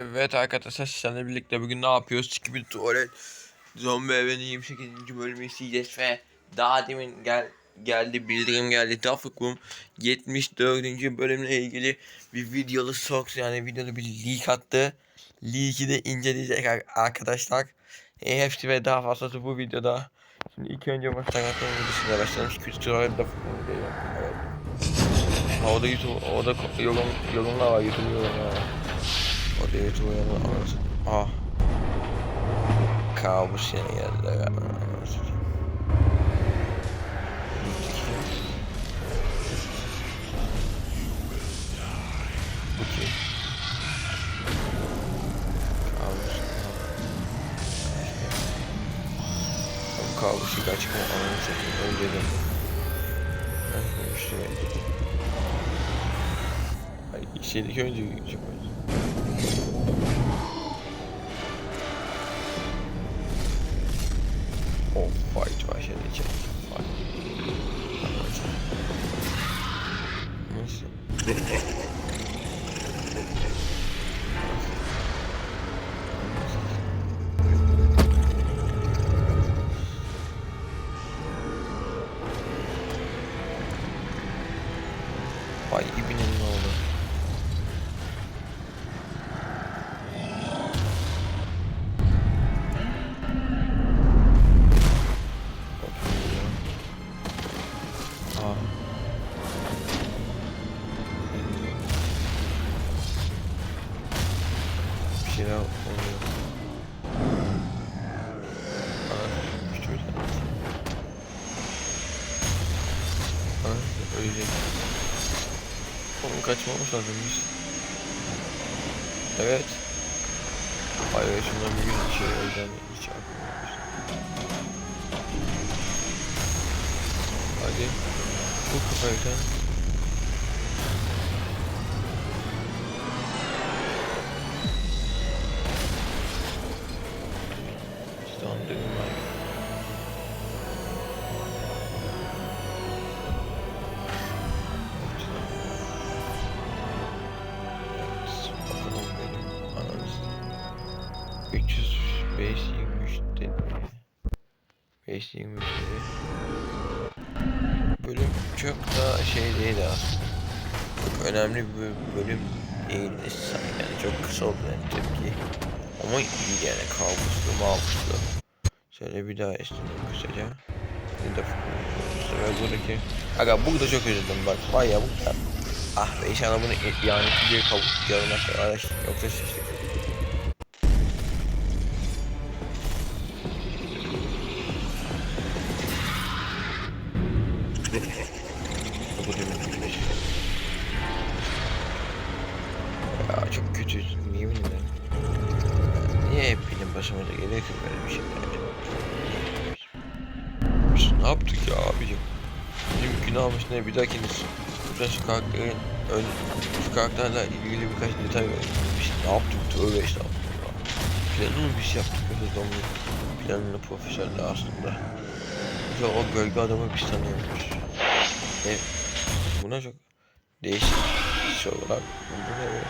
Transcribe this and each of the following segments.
Evet arkadaşlar sizlerle birlikte bugün ne yapıyoruz? Çünkü bir tuvalet zombi evinin 28. bölümü isteyeceğiz ve daha demin gel geldi bildirim geldi Dafıkum 74. bölümle ilgili bir videolu soks yani videolu bir leak attı. Leak'i de inceleyecek ar- arkadaşlar. E, hepsi ve daha fazlası bu videoda. Şimdi ilk önce başlangıçtan videosuyla başlayalım. Çünkü tuvalet Dafıkum diye. Evet. Ha, o da YouTube, o da ko- yorum, yorumlar var YouTube yorumlar var. O da YouTube yorumlar var. Ah. Kabus yine geldi. kim? Kabus. Bu kabusu gerçekten ananı satayım. Öldürdüm. Ben işte. Ay, şeydeki önce çok şeyler oluyor. Aa, bir tanesi. Aa, ölecek. Oğlum kaçmamış lazım biz. Evet. Hayır şundan bir yüz içeri yüzden hiç aklıma. Hadi. Bu kafayı 305 23 dedi. 5 23 dedi. Bölüm çok da şey değil aslında. Çok önemli bir bölüm değil yani çok kısa oldu yani tepki. Ama iyi yani kabuslu mabuslu. Şöyle bir daha istedim kısaca. Bir de bu sefer buradaki... Aga burada çok üzüldüm bak. Ya burada. Ah be inşallah bunu yani diye kabul görmezse araç yoksa şiştik. Ne yaptık ya abicim? Bizim günahımız ne bir dahakiniz burada şu karakterin ön, şu karakterle ilgili birkaç detay verin. Biz ne yaptık tövbe estağfurullah. Planını biz yaptık mesela zombi planını profesyonel aslında. Ya o gölge adamı biz tanıyormuş. Evet. Buna çok değişik bir şey olarak bu ne böyle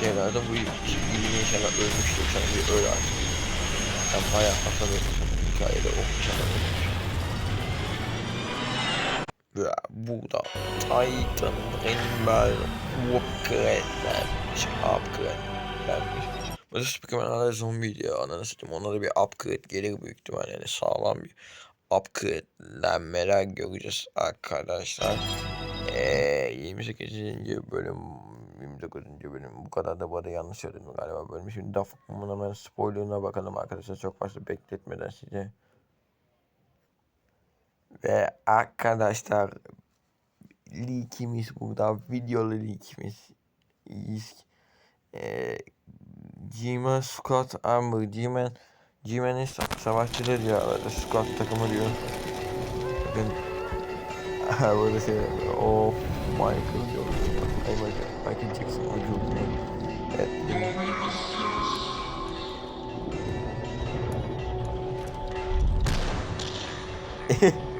şeylerde bu ilgili inşallah ölmüştür sen bir öl artık. Sen bayağı veriyorsun hikayede okumuş adam ölmüş. Ya bu da Titan Rimmer upgradelenmiş upgradelenmiş. Bu da Superman hala zombiydi ya ananı satayım ona da bir upgrade gelir büyük ihtimalle yani sağlam bir upgradelenmeler göreceğiz arkadaşlar. Eee 28. bölüm 29. bölüm bu kadar da bu arada yanlış söyledim galiba bölüm. Şimdi Dafuk'un hemen spoilerına bakalım arkadaşlar çok fazla bekletmeden size. Ve arkadaşlar leakimiz burada videolu leakimiz. Eee G-Man, Scott, Amber, G-Man savaşçıları diyor Scott takımı diyor. Bakın burada şey o Michael diyor. Ay Michael, Michael Jackson ucu Evet. Oo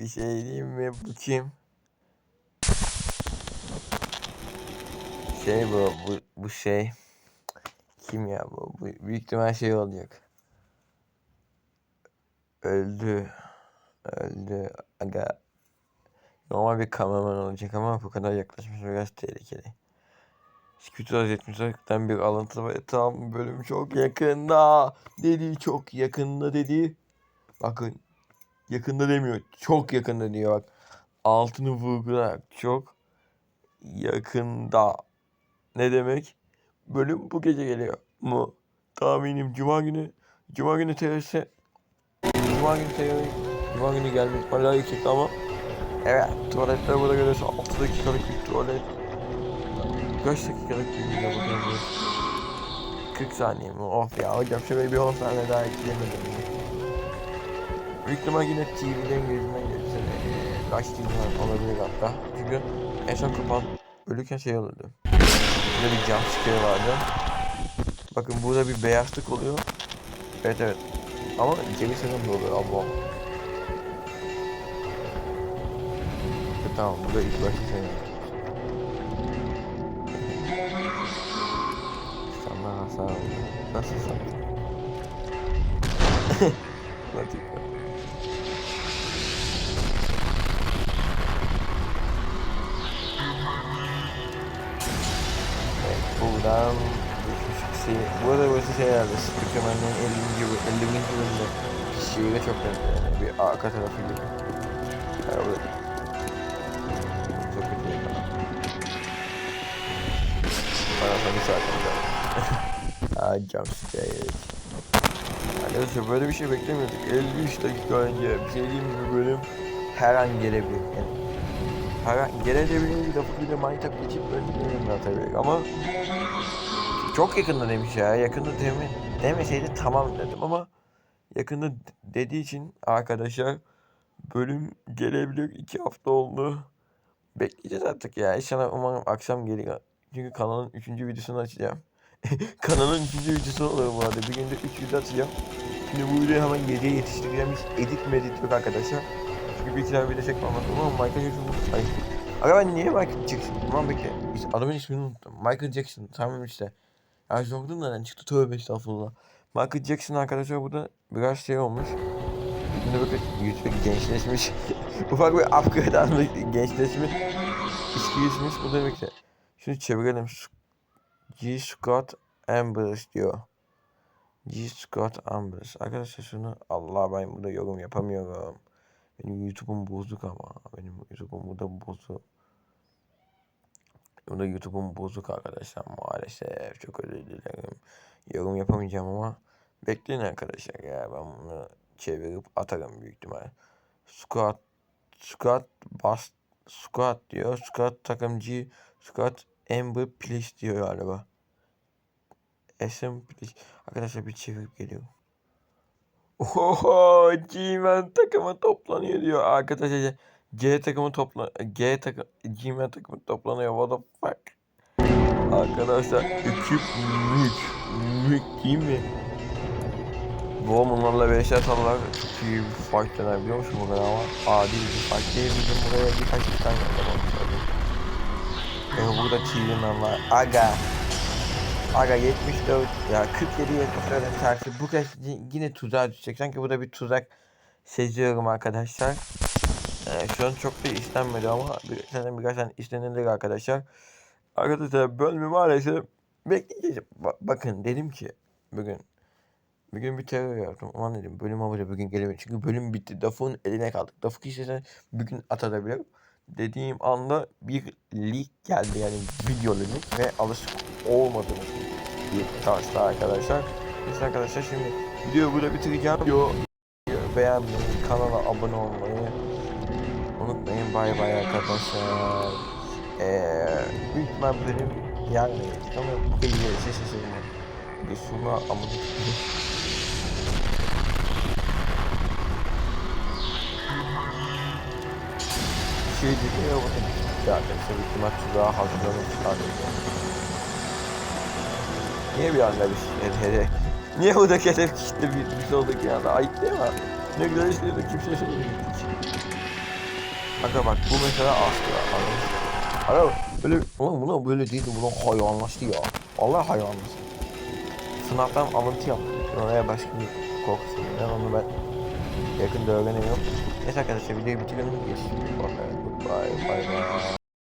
bir şey diyeyim mi bu kim? Şey bu bu bu şey kim ya bu, bu büyük ihtimal şey olacak. Öldü. Öldü. Aga. Normal bir kameraman olacak ama bu kadar yaklaşmış biraz tehlikeli. Skuter 74'ten bir alıntı ve tam bölüm çok yakında. Dedi çok yakında dedi. Bakın yakında demiyor. Çok yakında diyor bak. Altını vurgulayarak çok yakında. Ne demek? Bölüm bu gece geliyor mu? Tahminim cuma günü. Cuma günü terörse Cuma günü terör Cuma günü gelme ihtimali yüksek ama Evet tuvaletler burada görüyorsun 6 dakikalık bir tuvalet Kaç dakikalık bir video bakalım 40 saniye mi? Of ya hocam şöyle bir 10 saniye daha ekleyemedim Büyük ihtimal yine TV'den gözünden gelirse eee, Kaç TV'den olabilir hatta. Çünkü en son kapan ölürken şey olurdu Burada bir jump scare vardı. Bakın burada bir beyazlık oluyor. Evet evet. Ama ceviz sanırım da oluyor. Allah. E, Tamam burada ilk başta sen Sana hasar oldu Nasıl sana? Latif Evet, buradan şey. Bu arada burası şey herhalde Spikerman'ın 50. bölüm, 50. bölümde şiire çok benziyor yani bir arka tarafı gibi. Yani bu çok kötü ya. Bana sana zaten Aa jumpscare. Arkadaşlar böyle bir şey beklemiyorduk. 53 dakika önce bir şey diyeyim bu bölüm her an gelebilir. Yani her an gelebilir bir lafı bile maytap geçip öldürüyorum tabii ama çok yakında demiş ya. Yakında deme, demeseydi tamam dedim ama yakında dediği için arkadaşlar bölüm gelebilir. iki hafta oldu. Bekleyeceğiz artık ya. İnşallah umarım akşam gelir. Çünkü kanalın 3. videosunu açacağım. kanalın 3. videosu olur bu arada. Bir günde 3 video atacağım. Şimdi bu videoyu hemen geceye yetiştireceğim. Hiç edit medit yok arkadaşlar. Çünkü bir iki tane video çekmem lazım ama Michael Jackson... Ay. Aga ben niye Michael Jackson? Aman bekle. İşte adamın ismini unuttum. Michael Jackson. Tamam işte. Ya sordum nereden çıktı? Tövbe estağfurullah. Michael Jackson arkadaşlar burada biraz şey olmuş. Şimdi bakın YouTube gençleşmiş. Ufak bir upgrade almış. Gençleşmiş. İşkilişmiş. Bu demek ki. Şunu çevirelim. G. Scott Ambrose diyor. G. Scott Ambrose. Arkadaşlar şunu Allah ben burada yorum yapamıyorum. Benim YouTube'um bozuk ama. Benim YouTube'um burada bozuk. Burada YouTube'um bozuk arkadaşlar maalesef. Çok özür dilerim. Yorum yapamayacağım ama bekleyin arkadaşlar ya. Ben bunu çevirip atarım büyük ihtimal. Squat Squat bas Squat diyor. Squat takımcı Squat Amber Please diyor galiba. SM Please. Arkadaşlar bir çevirip geliyorum. Oho, G-Man takımı toplanıyor diyor arkadaşlar. G takımı topla G takım G-Man takımı toplanıyor. What the fuck? Arkadaşlar ekip mük mük değil mi? Bu atarlar. Çok iyi bir fight döner biliyor musun buraya ama adil bir fight değil. Bizim buraya birkaç tane yapalım. Yani burada TV'den var. Aga. Aga 74 ya 47 74'ün tersi bu kez yine tuzağa düşecek. Sanki burada bir tuzak seziyorum arkadaşlar. Ee, şu an çok da istenmedi ama bir, zaten birkaç tane istenilir arkadaşlar. Arkadaşlar bölümü maalesef bekleyeceğiz. Ba- bakın dedim ki bugün bugün bir terör yaptım. Aman dedim bölüm ama bugün gelemedi. Çünkü bölüm bitti. Dafun eline kaldık. Dafuk istesen bugün atabilirim. Dediğim anda bir leak geldi yani video leak ve alışık olmadığımız bir tarzda arkadaşlar. Neyse arkadaşlar şimdi videoyu burada bitireceğim. Video beğenmeyi, kanala abone olmayı unutmayın. Bay bay arkadaşlar. Ee, büyük yarın gelecek ama bu gelirse şaşırmam. Bir suna amına Bir şey ya bakın. Ya arkadaşlar büyük ihtimal tuzağa hazırlanıp sadece. Niye bir anda bir şey hele Niye buradaki hedef kitle büyütmüş olduk ya da ayıp değil mi? Ne güzel işleri kimse söylemedik. Kanka bak bu mesela aslı Ara böyle oğlum buna böyle değildi buna hayvanlaştı ya. Vallahi hayvanlaştı. Sınavdan alıntı yaptım. Oraya başka bir korkusu. Ben onu ben yakında öğreniyorum. Neyse arkadaşlar videoyu bitirelim. Geçtik. bye. Bye